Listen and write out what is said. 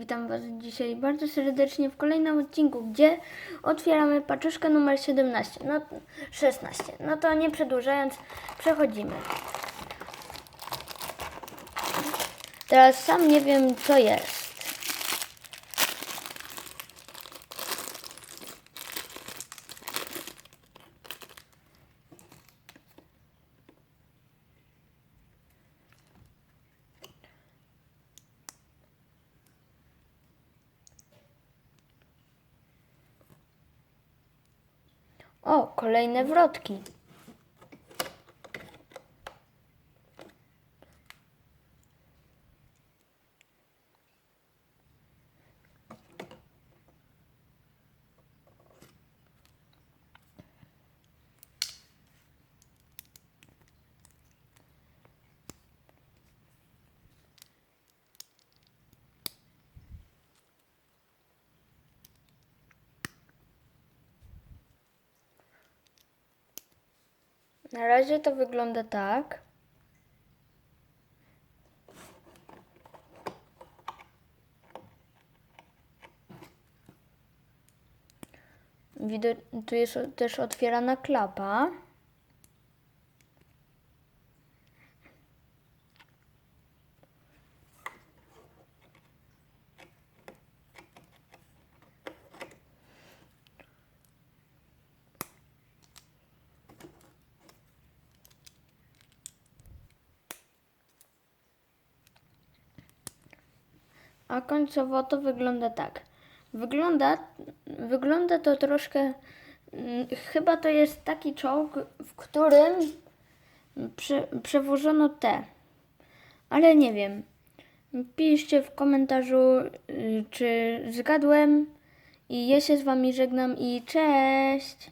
Witam Was dzisiaj bardzo serdecznie w kolejnym odcinku, gdzie otwieramy paczuszkę numer 17, no 16. No to nie przedłużając, przechodzimy. Teraz sam nie wiem co jest. O, kolejne wrotki. Na razie to wygląda tak. Wido- tu jest też otwierana klapa. A końcowo to wygląda tak. Wygląda, wygląda to troszkę. mm, Chyba to jest taki czołg, w którym prze, przewożono te. Ale nie wiem. Piszcie w komentarzu, y, czy zgadłem. I ja się z wami żegnam i cześć!